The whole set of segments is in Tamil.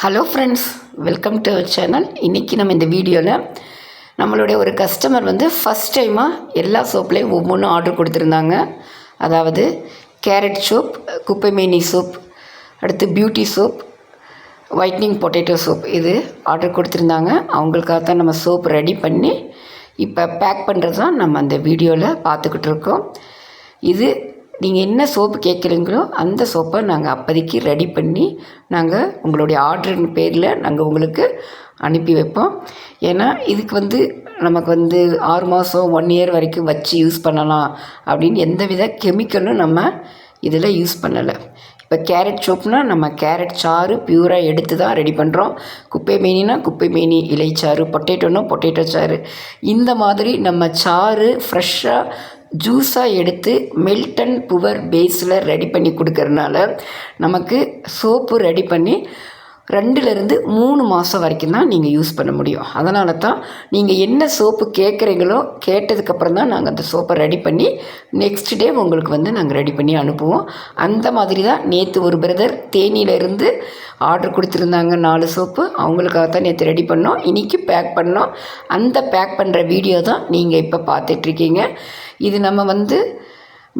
Hello friends welcome to our channel இன்றைக்கி நம்ம இந்த வீடியோவில் நம்மளுடைய ஒரு கஸ்டமர் வந்து ஃபஸ்ட் டைமாக எல்லா சோப்லேயும் ஒவ்வொன்றும் ஆர்டர் கொடுத்துருந்தாங்க. அதாவது கேரட் சோப் குப்பைமேனி சோப் அடுத்து beauty soap whitening potato soap இது ஆர்டர் கொடுத்துருந்தாங்க. அவங்களுக்காக தான் நம்ம சோப் ரெடி பண்ணி இப்போ பேக் பண்ணுறது தான் நம்ம அந்த வீடியோவில் பார்த்துக்கிட்டு இருக்கோம். இது நீங்கள் என்ன சோப்பு கேட்குறீங்களோ அந்த சோப்பை நாங்கள் அப்போதைக்கு ரெடி பண்ணி நாங்கள் உங்களுடைய ஆர்டரின் பேரில் நாங்கள் உங்களுக்கு அனுப்பி வைப்போம். ஏன்னா இதுக்கு வந்து நமக்கு வந்து ஆறு மாதம் ஒன் இயர் வரைக்கும் வச்சு யூஸ் பண்ணலாம் அப்படின்னு எந்த வித கெமிக்கலும் நம்ம இதில் யூஸ் பண்ணலை. இப்போ கேரட் சோப்னா நம்ம கேரட் சாறு பியூராக எடுத்து தான் ரெடி பண்ணுறோம் குப்பை மீனினா குப்பை மீனி இலைச்சாறு பொட்டேட்டோனா பொட்டேட்டோ சாறு. இந்த மாதிரி நம்ம சாறு ஃப்ரெஷ்ஷாக ஜூஸாக எடுத்து மில்டன் புவர் பேஸில் ரெடி பண்ணி கொடுக்கறனால நமக்கு சோப்பு ரெடி பண்ணி ரெண்டுலேருந்து மூணு மாதம் வரைக்கும் தான் நீங்கள் யூஸ் பண்ண முடியும். அதனால தான் நீங்கள் என்ன சோப்பு கேட்குறீங்களோ கேட்டதுக்கப்புறம் தான் நாங்கள் அந்த சோப்பை ரெடி பண்ணி நெக்ஸ்ட் டே உங்களுக்கு வந்து நாங்கள் ரெடி பண்ணி அனுப்புவோம். அந்த மாதிரி தான் நேற்று ஒரு பிரதர் தேனியிலேருந்து ஆர்டர் கொடுத்துருந்தாங்க நாலு சோப்பு அவங்களுக்காக தான் நேற்று ரெடி பண்ணோம். இன்றைக்கி பேக் பண்ணோம். அந்த பேக் பண்ணுற வீடியோ தான் நீங்கள் இப்போ பார்த்துட்ருக்கீங்க இது நம்ம வந்து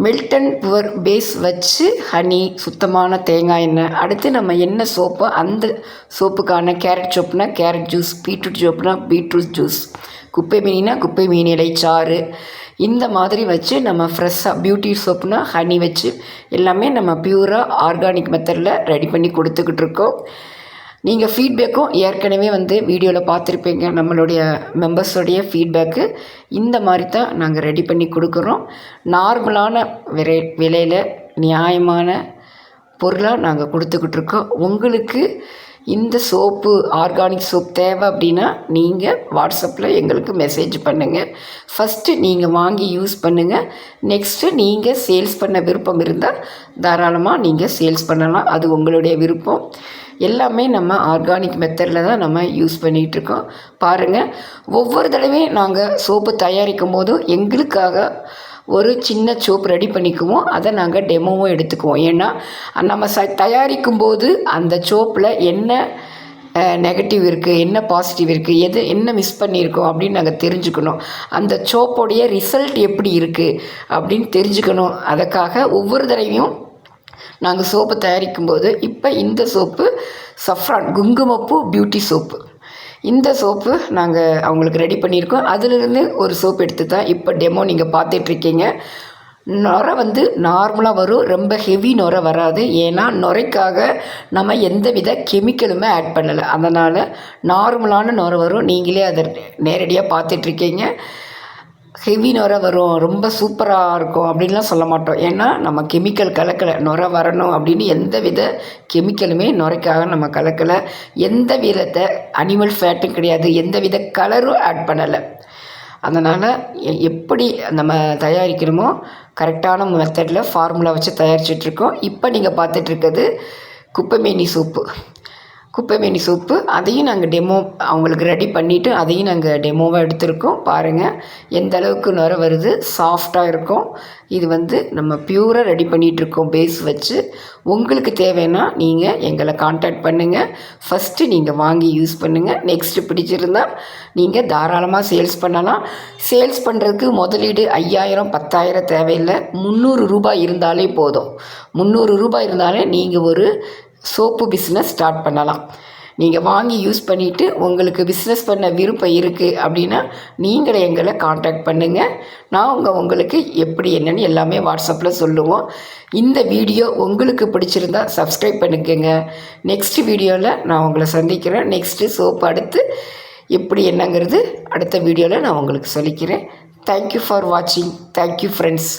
மில்டன் புவர் பேஸ் வச்சு ஹனி சுத்தமான தேங்காய் எண்ணெய். அடுத்து நம்ம என்ன சோப்போ? அந்த சோப்புக்கான கேரட் சோப்புனா கேரட் ஜூஸ் பீட்ரூட் சோப்புனா பீட்ரூட் ஜூஸ் குப்பை மீனா குப்பை மீன் இலை சாறு. இந்த மாதிரி வச்சு நம்ம ஃப்ரெஷ்ஷாக பியூட்டி சோப்புனா ஹனி வச்சு எல்லாமே நம்ம பியூராக ஆர்கானிக் மெத்தடில் ரெடி பண்ணி கொடுத்துக்கிட்டு இருக்கோம். நீங்கள் ஃபீட்பேக்கும் ஏற்கனவே வந்து வீடியோவில் பார்த்துருப்பீங்க. நம்மளுடைய மெம்பர்ஸோடைய ஃபீட்பேக்கு இந்த மாதிரி தான் நாங்கள் ரெடி பண்ணி கொடுக்குறோம். நார்மலான விலை விலையில் நியாயமான பொருளாக நாங்கள் கொடுத்துக்கிட்டு இருக்கோம். உங்களுக்கு இந்த சோப்பு ஆர்கானிக் சோப் தேவை அப்படின்னா நீங்கள் வாட்ஸ்அப்பில் எங்களுக்கு மெசேஜ் பண்ணுங்கள் ஃபஸ்ட்டு நீங்கள் வாங்கி யூஸ் பண்ணுங்கள் நெக்ஸ்ட்டு நீங்கள் சேல்ஸ் பண்ண விருப்பம் இருந்தால் தாராளமாக நீங்கள் சேல்ஸ் பண்ணலாம். அது உங்களுடைய விருப்பம். எல்லாமே நம்ம ஆர்கானிக் மெத்தடில் தான் நம்ம யூஸ் பண்ணிகிட்ருக்கோம் பாருங்கள் ஒவ்வொரு தடவையும் நாங்கள் சோப்பு தயாரிக்கும் போதும் எங்களுக்காக ஒரு சின்ன சோப் ரெடி பண்ணிக்குவோம். அதை நாங்கள் டெமோவும் எடுத்துக்குவோம். ஏன்னா நம்ம ச தயாரிக்கும் போது அந்த சோப்பில் என்ன நெகட்டிவ் இருக்குது என்ன பாசிட்டிவ் இருக்குது எது என்ன மிஸ் பண்ணியிருக்கோம் அப்படின்னு நாங்கள் தெரிஞ்சுக்கணும். அந்த சோப்போடைய ரிசல்ட் எப்படி இருக்குது அப்படின்னு தெரிஞ்சுக்கணும். அதுக்காக ஒவ்வொரு தடவையும் நாங்கள் சோப்பு தயாரிக்கும் போது இப்போ இந்த சோப்பு சஃப்ரான் குங்குமப்பூ பியூட்டி சோப்பு. இந்த சோப்பு நாங்கள் அவங்களுக்கு ரெடி பண்ணியிருக்கோம். அதிலிருந்து ஒரு சோப்பு எடுத்து தான் இப்போ டெமோ நீங்கள் பார்த்துட்ருக்கீங்க. நுரை வந்து நார்மலாக வரும். ரொம்ப ஹெவி நுரை வராது. ஏன்னா நுரைக்காக நம்ம எந்த வித கெமிக்கலுமே ஆட் பண்ணலை. அதனால் நார்மலான நுரை வரும். நீங்களே அதை நேரடியாக பார்த்துட்ருக்கீங்க. ஹெவி நுர வரும் ரொம்ப சூப்பராக இருக்கும் அப்படின்லாம் சொல்ல மாட்டோம். ஏன்னா நம்ம கெமிக்கல் கலக்கலை நுர வரணும் அப்படின்னு எந்த வித கெமிக்கலுமே நுரைக்காக நம்ம கலக்கலை. எந்த விதத்தை அனிமல் ஃபேட்டும் கிடையாது எந்த வித கலரும் ஆட் பண்ணலை. அதனால் எப்படி நம்ம தயாரிக்கிறோமோ கரெக்டான மெத்தடில் ஃபார்முலா வச்சு தயாரிச்சிட்ருக்கோம் இப்போ நீங்கள் பார்த்துட்ருக்கிறது குப்பைமேனி சூப்பு குப்பைமேனி சூப்பு அதையும் நாங்கள் டெமோ அவங்களுக்கு ரெடி பண்ணிவிட்டு அதையும் நாங்கள் டெமோவாக எடுத்திருக்கோம். பாருங்கள் எந்த அளவுக்கு நுர வருது சாஃப்டாக இருக்கும். இது வந்து நம்ம பியூராக ரெடி பண்ணிகிட்ருக்கோம் பேஸ் வச்சு. உங்களுக்கு தேவைன்னா நீங்கள் எங்களை காண்டாக்ட் பண்ணுங்கள் ஃபஸ்ட்டு நீங்கள் வாங்கி யூஸ் பண்ணுங்கள் நெக்ஸ்ட்டு பிடிச்சிருந்தால் நீங்கள் தாராளமாக சேல்ஸ் பண்ணலாம். சேல்ஸ் பண்ணுறதுக்கு முதலீடு ஐயாயிரம் பத்தாயிரம் தேவையில்லை. முந்நூறு ரூபாய் இருந்தாலே போதும். முந்நூறு ரூபாய் இருந்தாலே நீங்கள் ஒரு சோப்பு பிஸ்னஸ் ஸ்டார்ட் பண்ணலாம். நீங்கள் வாங்கி யூஸ் பண்ணிவிட்டு உங்களுக்கு பிஸ்னஸ் பண்ண விருப்பம் இருக்குது அப்படின்னா நீங்களே எங்களை காண்டாக்ட் பண்ணுங்கள் நான் உங்கள் உங்களுக்கு எப்படி என்னென்னு எல்லாமே வாட்ஸ்அப்பில் சொல்லுவோம். இந்த வீடியோ உங்களுக்கு பிடிச்சிருந்தா சப்ஸ்கிரைப் பண்ணிக்கோங்க. நெக்ஸ்ட் வீடியோவில் நான் உங்களை சந்திக்கிறேன். நெக்ஸ்ட்டு சோப்பு அடுத்து எப்படி என்னங்கிறது அடுத்த வீடியோவில் நான் உங்களுக்கு சொல்லிக்கிறேன். தேங்க்யூ ஃபார் வாட்சிங் தேங்க்யூ ஃப்ரெண்ட்ஸ்